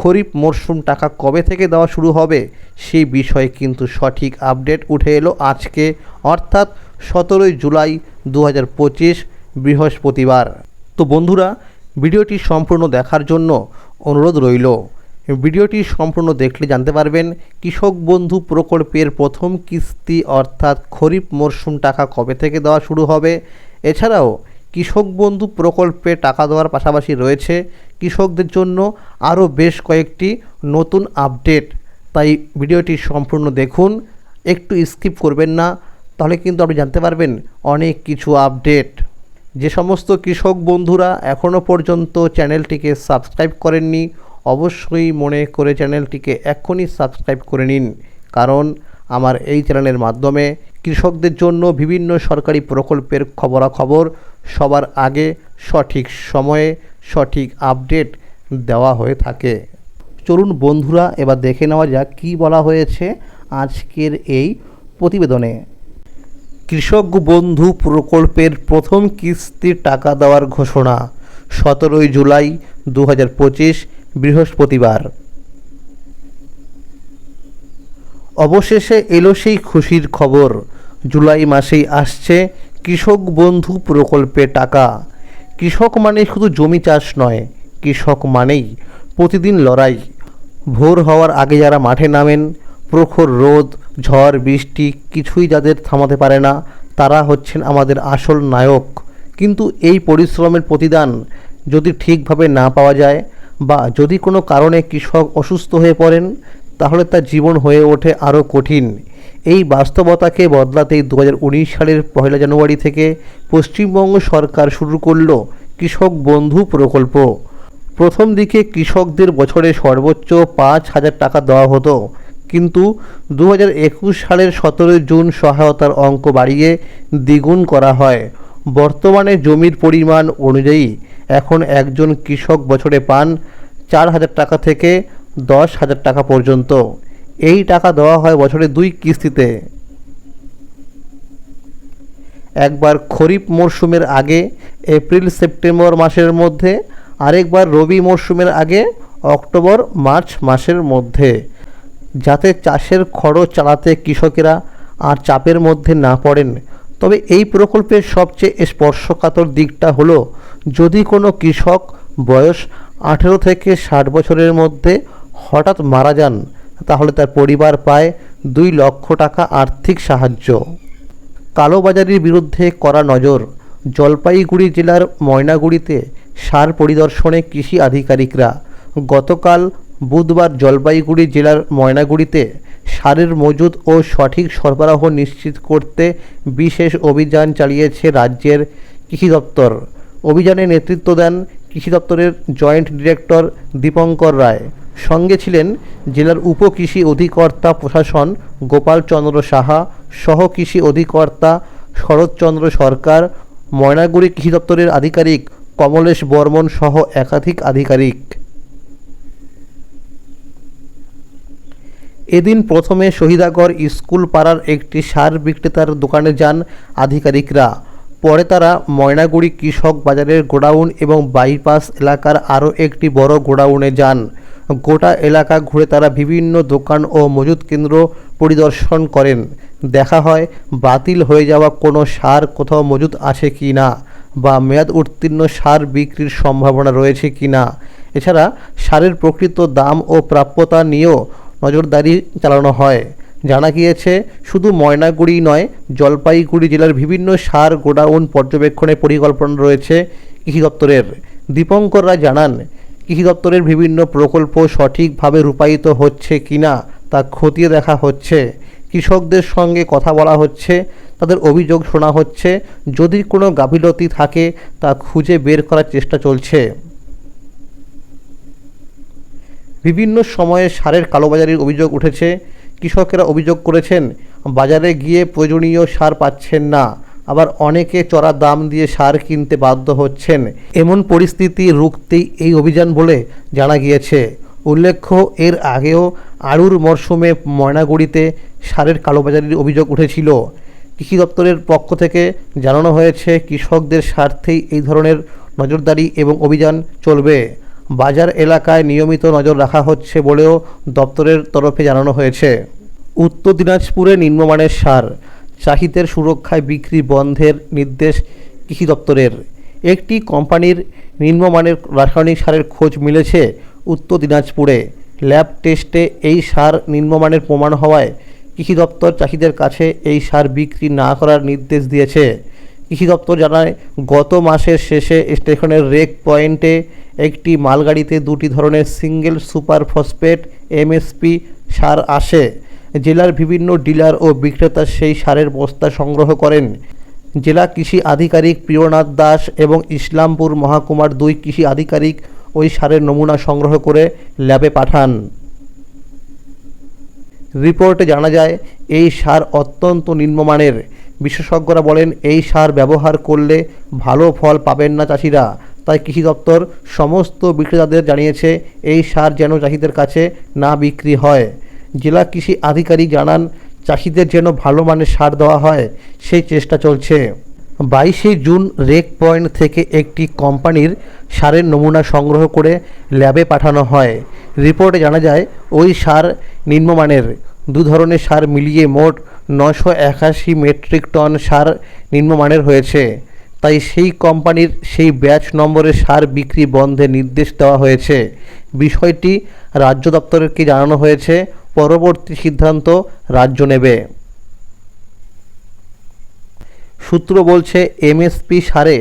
খরিফ মরশুম টাকা কবে থেকে দেওয়া শুরু হবে? সেই বিষয়ে কিন্তু সঠিক আপডেট উঠে এলো আজকে, অর্থাৎ সতেরোই জুলাই দু হাজার পঁচিশ বৃহস্পতিবার। তো বন্ধুরা, ভিডিওটি সম্পূর্ণ দেখার জন্য অনুরোধ রইল। ভিডিওটি সম্পূর্ণ দেখলে জানতে পারবেন কৃষক বন্ধু প্রকল্পের প্রথম কিস্তি, অর্থাৎ খরিফ মরশুম টাকা কবে থেকে দেওয়া শুরু হবে? এছাড়াও কৃষক বন্ধু প্রকল্পে টাকা দেওয়ার পাশাপাশি রয়েছে কৃষকদের জন্য আরও বেশ কয়েকটি নতুন আপডেট। তাই ভিডিওটি সম্পূর্ণ দেখুন, একটু স্কিপ করবেন না, তাহলে কিন্তু আপনি জানতে পারবেন অনেক কিছু আপডেট। যে সমস্ত কৃষক বন্ধুরা এখনও পর্যন্ত চ্যানেলটিকে সাবস্ক্রাইব করেননি, অবশ্যই মনে করে চ্যানেলটিকে এক্ষুনি সাবস্ক্রাইব করে নিন। কারণ আমার এই চ্যানেলের মাধ্যমে কৃষকদের জন্য বিভিন্ন সরকারি প্রকল্পের খবরাখবর সবার আগে সঠিক সময়ে সঠিক আপডেট দেওয়া হয়ে থাকে। চলুন বন্ধুরা, এবার দেখে নেওয়া যাক কী বলা হয়েছে আজকের এই প্রতিবেদনে। কৃষক বন্ধু প্রকল্পের প্রথম কিস্তির টাকা দেওয়ার ঘোষণা সতেরোই জুলাই দু হাজার পঁচিশ বৃহস্পতিবার। অবশেষে এলো সেই খুশির খবর। জুলাই মাসেই আসছে কৃষক বন্ধু প্রকল্পে টাকা। কৃষক মানে শুধু জমি চাষ নয়, কৃষক মানেই প্রতিদিন লড়াই। ভোর হওয়ার আগে যারা মাঠে নামেন, প্রখর রোদ, ঝড়, বৃষ্টি কিছুই যাদের থামাতে পারে না, তারা হচ্ছেন আমাদের আসল নায়ক। কিন্তু এই পরিশ্রমের প্রতিদান যদি ঠিকভাবে না পাওয়া যায় বা যদি কোনো কারণে কৃষক অসুস্থ হয়ে পড়েন তাহলে তার জীবন হয়ে ওঠে আরও কঠিন। এই বাস্তবতাকে বদলাতেই দু হাজার উনিশ সালের পয়লা জানুয়ারি থেকে পশ্চিমবঙ্গ সরকার শুরু করল কৃষক বন্ধু প্রকল্প। প্রথম দিকে কৃষকদের বছরে সর্বোচ্চ পাঁচ হাজার টাকা দেওয়া হতো। কিন্তু দু হাজার একুশ সালের সতেরোই জুন সহায়তার অঙ্ক বাড়িয়ে দ্বিগুণ করা হয়। বর্তমানে জমির পরিমাণ অনুযায়ী এখন একজন কৃষক বছরে পান চার হাজার টাকা থেকে দশ হাজার টাকা পর্যন্ত। এই টাকা দেওয়া হয় বছরে দুই কিস্তিতে। একবার খরিফ মরশুমের আগে, এপ্রিল, সেপ্টেম্বর মাসের মধ্যে, আরেকবার রবি মরশুমের আগে, অক্টোবর, মার্চ মাসের মধ্যে। যাতে চাষের খরচ চালাতে কৃষকেরা আর চাপের মধ্যে না পড়েন। তবে এই প্রকল্পের সবচেয়ে স্পর্শকাতর দিকটা হলো, যদি কোনো কৃষক বয়স আঠেরো থেকে ষাট বছরের মধ্যে হঠাৎ মারা যান, তাহলে তার পরিবার পায় দুই লক্ষ টাকা আর্থিক সাহায্য। কালোবাজারির বিরুদ্ধে করা নজর, জলপাইগুড়ি জেলার ময়নাগুড়িতে সার পরিদর্শনে কৃষি আধিকারিকরা। গতকাল বুধবার জলপাইগুড়ি জেলার ময়নাগুড়িতে সারের মজুদ ও সঠিক সরবরাহ নিশ্চিত করতে বিশেষ অভিযান চালিয়েছে রাজ্যের কৃষি দপ্তর। অভিযানে নেতৃত্ব দেন কৃষি দপ্তরের জয়েন্ট ডিরেক্টর দীপঙ্কর রায়। সঙ্গে ছিলেন জেলার উপকৃষি অধিকর্তা প্রশাসন গোপালচন্দ্র সাহা সহ কৃষি অধিকর্তা শরৎচন্দ্র সরকার, ময়নাগুড়ি কৃষি দপ্তরের আধিকারিক কমলেশ বর্মন সহ একাধিক আধিকারিক। এদিন প্রথমে শহীদাগড় স্কুল পাড়ার একটি সার বিক্রেতার দোকানে যান আধিকারিকরা। পরে তারা ময়নাগুড়ি কৃষক বাজারের গোডাউন এবং বাইপাস এলাকার আরও একটি বড় গোডাউনে যান। গোটা এলাকা ঘুরে তারা বিভিন্ন দোকান ও মজুদ কেন্দ্র পরিদর্শন করেন। দেখা হয়, বাতিল হয়ে যাওয়া কোনো সার কোথাও মজুদ আছে কি না বা মেয়াদ উত্তীর্ণ সার বিক্রির সম্ভাবনা রয়েছে কি না। এছাড়া, সারের প্রকৃত দাম ও প্রাপ্যতা নিয়েও নজরদারি চালানো হয়। জানা গিয়েছে, শুধু ময়নাগুড়ি নয়, জলপাইগুড়ি জেলার বিভিন্ন সার গোডাউন পর্যবেক্ষণের পরিকল্পনা রয়েছে কৃষি দপ্তরের। দীপঙ্কর রায় জানান কৃষি দপ্তরের বিভিন্ন প্রকল্প সঠিকভাবে রূপায়িত হচ্ছে কিনা তা খতিয়ে দেখা হচ্ছে। কৃষকদের সঙ্গে কথা বলা হচ্ছে, তাদের অভিযোগ শোনা হচ্ছে, যদি কোনো গাফিলতি থাকে তা খুঁজে বের করার চেষ্টা চলছে। বিভিন্ন সময়ে সারের কালোবাজারির অভিযোগ উঠেছে। কৃষকেরা অভিযোগ করেছেন, বাজারে গিয়ে প্রয়োজনীয় সার পাচ্ছেন না। আবার অনেকে চড়া দাম দিয়ে সার কিনতে বাধ্য হচ্ছেন। এমন পরিস্থিতি রুখতেই এই অভিযান বলে জানা গিয়েছে। উল্লেখ্য, এর আগেও আড়ুর মরশুমে ময়নাগুড়িতে সারের কালোবাজারির অভিযোগ উঠেছিল। কৃষি দপ্তরের পক্ষ থেকে জানানো হয়েছে, কৃষকদের স্বার্থেই এই ধরনের নজরদারি এবং অভিযান চলবে। বাজার এলাকায় নিয়মিত নজর রাখা হচ্ছে বলেও দপ্তরের তরফে জানানো হয়েছে। উত্তর দিনাজপুরে নিম্নমানের সার চাহিদার সুরক্ষায় বিক্রি বন্ধের নির্দেশ কৃষি দপ্তরের। একটি কোম্পানির নিম্নমানের রাসায়নিক সারের খোঁজ মিলেছে উত্তর দিনাজপুরে। ল্যাব টেস্টে এই সার নিম্নমানের প্রমাণ হওয়ায় কৃষি দপ্তর চাষিদের কাছে এই সার বিক্রি না করার নির্দেশ দিয়েছে। কৃষি দপ্তর জানায়, গত মাসের শেষে স্টেশনের রেক পয়েন্টে একটি মালগাড়িতে দুটি ধরনের সিঙ্গেল সুপার ফসফেট এমএসপি সার আসে। জেলার বিভিন্ন ডিলার ও বিক্রেতা সেই সারের বস্তা সংগ্রহ করেন। জেলা কৃষি আধিকারিক প্রিয়নাথ দাস এবং ইসলামপুর মহাকুমার দুই কৃষি আধিকারিক ওই সারের নমুনা সংগ্রহ করে ল্যাবে পাঠান। রিপোর্টে জানা যায়, এই সার অত্যন্ত নিম্নমানের। বিশেষজ্ঞরা বলেন, এই সার ব্যবহার করলে ভালো ফল পাবেন না চাষিরা। তাই কৃষি দপ্তর সমস্ত বিক্রেতাদের জানিয়েছে, এই সার যেন চাষিদের কাছে না বিক্রি হয়। জেলা কৃষি আধিকারিক জানান, চাষিদের যেন ভালো মানের সার দেওয়া হয়, সেই চেষ্টা চলছে। বাইশে জুন রেক পয়েন্ট থেকে একটি কোম্পানির সারের নমুনা সংগ্রহ করে ল্যাবে পাঠানো হয়। রিপোর্টে জানা যায়, ওই সার নিম্নমানের দু ধরনের সার মিলিয়ে মোট নশো একাশি মেট্রিক টন সার নিম্নমানের হয়েছে। তাই সেই কোম্পানির সেই ব্যাচ নম্বরের সার বিক্রি বন্ধে নির্দেশ দেওয়া হয়েছে। বিষয়টি রাজ্য দপ্তরকে জানানো হয়েছে, পরবর্তী সিদ্ধান্ত রাজ্য নেবে। সূত্র বলছে, এমএসপি সারে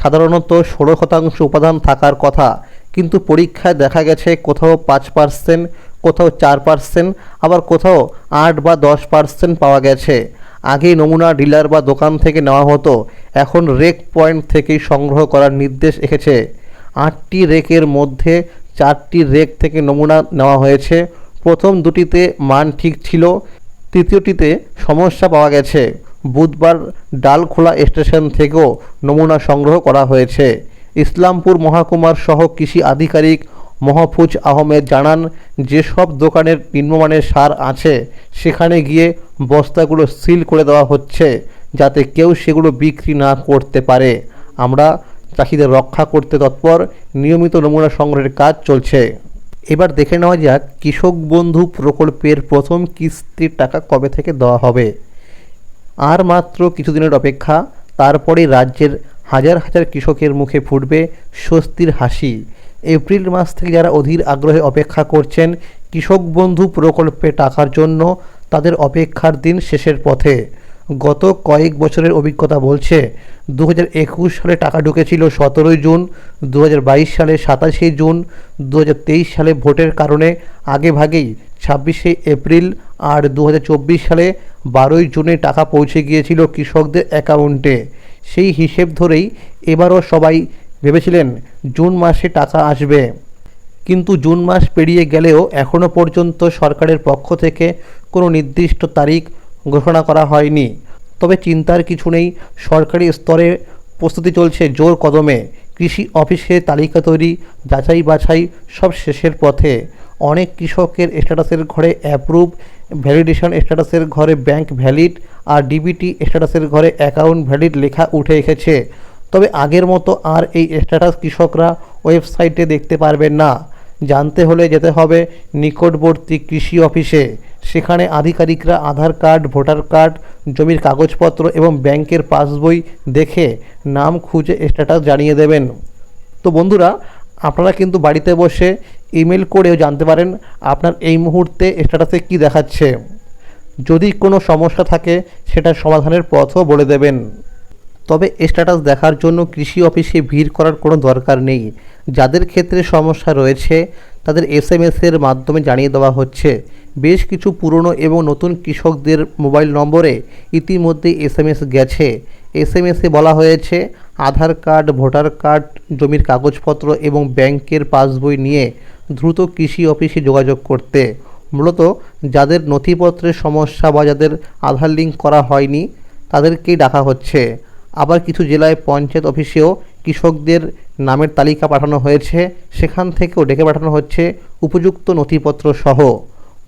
সাধারণত ষোলো শতাংশ উপাদান থাকার কথা, কিন্তু পরীক্ষায় দেখা গেছে কোথাও পাঁচ পার্সেন্ট, কোথাও চার পার্সেন্ট, আবার কোথাও আট বা দশ পার্সেন্ট পাওয়া গেছে। আগে নমুনা ডিলার বা দোকান থেকে নেওয়া হতো। এখন রেক পয়েন্ট থেকেই সংগ্রহ করার নির্দেশ এসেছে। আটটি রেকের মধ্যে চারটি রেক থেকে নমুনা নেওয়া হয়েছে। প্রথম দুটিতে মান ঠিক ছিল, তৃতীয়টিতে সমস্যা পাওয়া গেছে। বুধবার ডালখোলা স্টেশন থেকেও নমুনা সংগ্রহ করা হয়েছে। ইসলামপুর মহাকুমার সহ কৃষি আধিকারিক মহফুজ আহমেদ জানান, যেসব দোকানের নিম্নমানের সার আছে, সেখানে গিয়ে বস্তাগুলো সিল করে দেওয়া হচ্ছে, যাতে কেউ সেগুলো বিক্রি না করতে পারে। আমরা চাষিদের রক্ষা করতে তৎপর, নিয়মিত নমুনা সংগ্রহের কাজ চলছে। এবার দেখে নেওয়া যাক, কৃষক বন্ধু প্রকল্পের প্রথম কিস্তির টাকা কবে থেকে দেওয়া হবে। আর মাত্র কিছুদিনের অপেক্ষা, তারপরে রাজ্যের হাজার হাজার কৃষকের মুখে ফুটবে স্বস্তির হাসি। এপ্রিল মাস থেকে যারা অধীর আগ্রহে অপেক্ষা করছেন, কৃষক বন্ধু প্রকল্পে টাকার জন্য তাদের অপেক্ষার দিন শেষের পথে। গত কয়েক বছরের অভিজ্ঞতা বলছে দু হাজার একুশ সালে টাকা ঢুকেছিল সতেরোই জুন দু হাজার বাইশ সালে সাতাশে জুন দু হাজার তেইশ সালে ভোটের কারণে আগে ভাগেই ছাব্বিশে এপ্রিল আর দু হাজার চব্বিশ সালে বারোই জুনে টাকা পৌঁছে গিয়েছিল কৃষকদের অ্যাকাউন্টে। সেই হিসেব ধরেই এবারও সবাই ভেবেছিলেন জুন মাসে টাকা আসবে। কিন্তু জুন মাস পেরিয়ে গেলেও এখনও পর্যন্ত সরকারের পক্ষ থেকে কোনো নির্দিষ্ট তারিখ ঘোষণা করা হয়নি। তবে চিন্তার কিছু নেই, সরকারি স্তরে প্রস্তুতি চলছে জোর কদমে। কৃষি অফিসে তালিকা তৈরি, যাচাই বাছাই সব শেষের পথে। অনেক কৃষকের স্ট্যাটাসের ঘরে অ্যাপ্রুভ ভ্যালিডেশন স্ট্যাটাসের ঘরে ব্যাংক ভ্যালিড আর ডিবিটি স্ট্যাটাসের ঘরে অ্যাকাউন্ট ভ্যালিড লেখা উঠে এসেছে। তবে আগের মতো আর এই স্ট্যাটাস কৃষকরা ওয়েবসাইটে দেখতে পারবেন না। জানতে হলে যেতে হবে নিকটবর্তী কৃষি অফিসে। সেখানে আধিকারিকরা আধার কার্ড, ভোটার কার্ড, জমির কাগজপত্র এবং ব্যাংকের পাসবই দেখে নাম খুঁজে স্ট্যাটাস জানিয়ে দেবেন। তো বন্ধুরা, আপনারা কিন্তু বাড়িতে বসে ইমেল করেও জানতে পারেন আপনার এই মুহূর্তে স্ট্যাটাসে কি দেখাচ্ছে। যদি কোনো সমস্যা থাকে, সেটা সমাধানের পথও বলে দেবেন। তবে স্ট্যাটাস দেখার জন্য কৃষি অফিসে ভিড় করার কোনো দরকার নেই। যাদের ক্ষেত্রে সমস্যা রয়েছে, তাদের এস এম এর মাধ্যমে জানিয়ে দেওয়া হচ্ছে। বেশ কিছু পুরনো এবং নতুন কৃষকদের মোবাইল নম্বরে ইতিমধ্যে এস এম এস গেছে। এস এম এসে বলা হয়েছে, আধার কার্ড, ভোটার কার্ড, জমির কাগজপত্র এবং ব্যাংকের পাসবই নিয়ে দ্রুত কৃষি অফিসে যোগাযোগ করতে। মূলত যাদের নথিপত্রের সমস্যা বা যাদের আধার লিঙ্ক করা হয়নি, তাদেরকেই ডাকা হচ্ছে। আবার কিছু জেলায় পঞ্চায়েত অফিসেও কৃষকদের নামের তালিকা পাঠানো হয়েছে। সেখান থেকেও ডেকে পাঠানো হচ্ছে উপযুক্ত নথিপত্র সহ।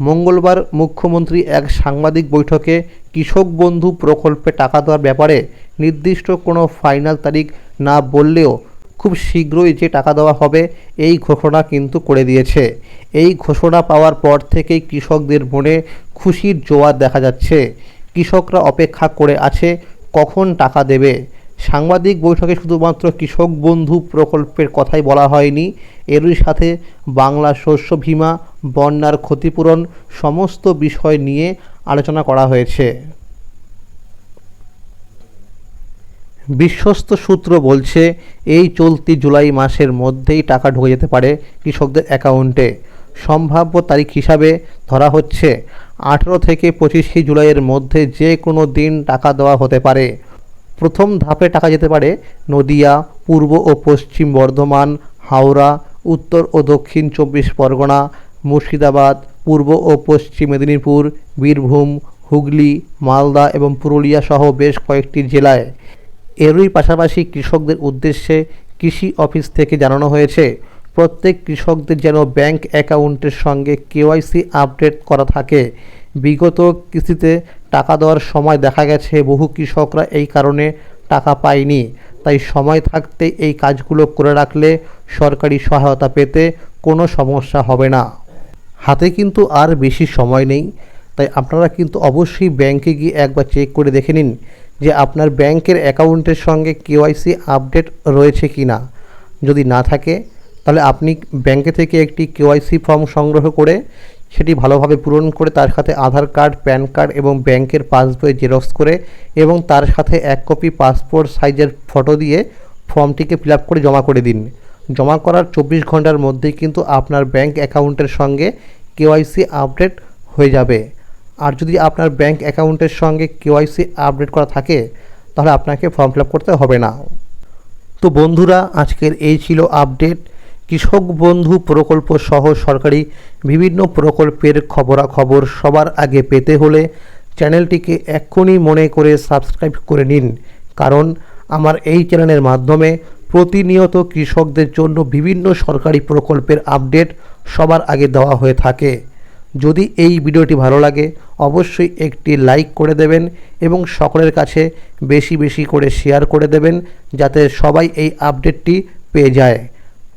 মঙ্গলবার মুখ্যমন্ত্রী এক সাংবাদিক বৈঠকে কৃষক বন্ধু প্রকল্পে টাকা দেওয়ার ব্যাপারে নির্দিষ্ট কোনো ফাইনাল তারিখ না বললেও খুব শীঘ্রই যে টাকা দেওয়া হবে, এই ঘোষণা কিন্তু করে দিয়েছে। এই ঘোষণা পাওয়ার পর থেকেই কৃষকদের মনে খুশির জোয়ার দেখা যাচ্ছে। কৃষকরা অপেক্ষা করে আছে কখন টাকা দেবে? সাংবাদিক বৈঠকে শুধুমাত্র কৃষক বন্ধু প্রকল্পের কথাই বলা হয়নি। এরই সাথে বাংলা শস্য বীমা, বন্যার ক্ষতিপূরণ সমস্ত বিষয় নিয়ে আলোচনা করা হয়েছে। বিশ্বস্ত সূত্র বলছে, এই চলতি জুলাই মাসের মধ্যেই টাকা ঢুকে যেতে পারে কৃষকদের অ্যাকাউন্টে। সম্ভাব্য তারিখ হিসাবে ধরা হচ্ছে। আঠেরো থেকে পঁচিশে জুলাইয়ের মধ্যে যে কোনো দিন টাকা দেওয়া হতে পারে। প্রথম ধাপে টাকা যেতে পারে নদিয়া, পূর্ব ও পশ্চিম বর্ধমান, হাওড়া, উত্তর ও দক্ষিণ চব্বিশ পরগনা, মুর্শিদাবাদ, পূর্ব ও পশ্চিম মেদিনীপুর, বীরভূম, হুগলি, মালদা এবং পুরুলিয়া সহ বেশ কয়েকটি জেলায়। এরই পাশাপাশি কৃষকদের উদ্দেশ্যে কৃষি অফিস থেকে জানানো হয়েছে। প্রত্যেক কৃষকদের যেন ব্যাংক অ্যাকাউন্টের সঙ্গে কেওয়াইসি আপডেট করা থাকে। বিগত কিস্তিতে টাকা দেওয়ার সময় দেখা গেছে, বহু কৃষকরা এই কারণে টাকা পায়নি। তাই সময় থাকতে এই কাজগুলো করে রাখলে সরকারি সহায়তা পেতে কোনো সমস্যা হবে না। হাতে কিন্তু আর বেশি সময় নেই। তাই আপনারা কিন্তু অবশ্যই ব্যাংকে গিয়ে একবার চেক করে দেখে নিন যে আপনার ব্যাংকের অ্যাকাউন্টের সঙ্গে কেওয়াইসি আপডেট রয়েছে কি না যদি না থাকে তাহলে আপনি ব্যাংকে থেকে একটি কেওয়াইসি ফর্ম সংগ্রহ করে সেটি ভালোভাবে পূরণ করে তার সাথে আধার কার্ড, প্যান কার্ড এবং ব্যাংকের পাসবই জেরক্স করে এবং তার সাথে এক কপি পাসপোর্ট সাইজের ফটো দিয়ে ফর্মটিকে ফিল করে জমা করে দিন। জমা করার চব্বিশ ঘণ্টার মধ্যেই কিন্তু আপনার ব্যাংক অ্যাকাউন্টের সঙ্গে কেওয়াইসি আপডেট হয়ে যাবে। আর যদি আপনার ব্যাংক অ্যাকাউন্টের সঙ্গে কেওয়াইসি আপডেট করা থাকে, তাহলে আপনাকে ফর্ম ফিল করতে হবে না। তো বন্ধুরা, আজকের এই ছিল আপডেট। কৃষক বন্ধু প্রকল্প সহ সরকারি বিভিন্ন প্রকল্পের খবরাখবর সবার আগে পেতে হলে চ্যানেলটিকে এক্ষুনি মনে করে সাবস্ক্রাইব করে নিন। কারণ আমার এই চ্যানেলের মাধ্যমে প্রতিনিয়ত কৃষকদের জন্য বিভিন্ন সরকারি প্রকল্পের আপডেট সবার আগে দেওয়া হয়ে থাকে। যদি এই ভিডিওটি ভালো লাগে, অবশ্যই একটি লাইক করে দেবেন এবং সকলের কাছে বেশি বেশি করে শেয়ার করে দেবেন, যাতে সবাই এই আপডেটটি পেয়ে যায়।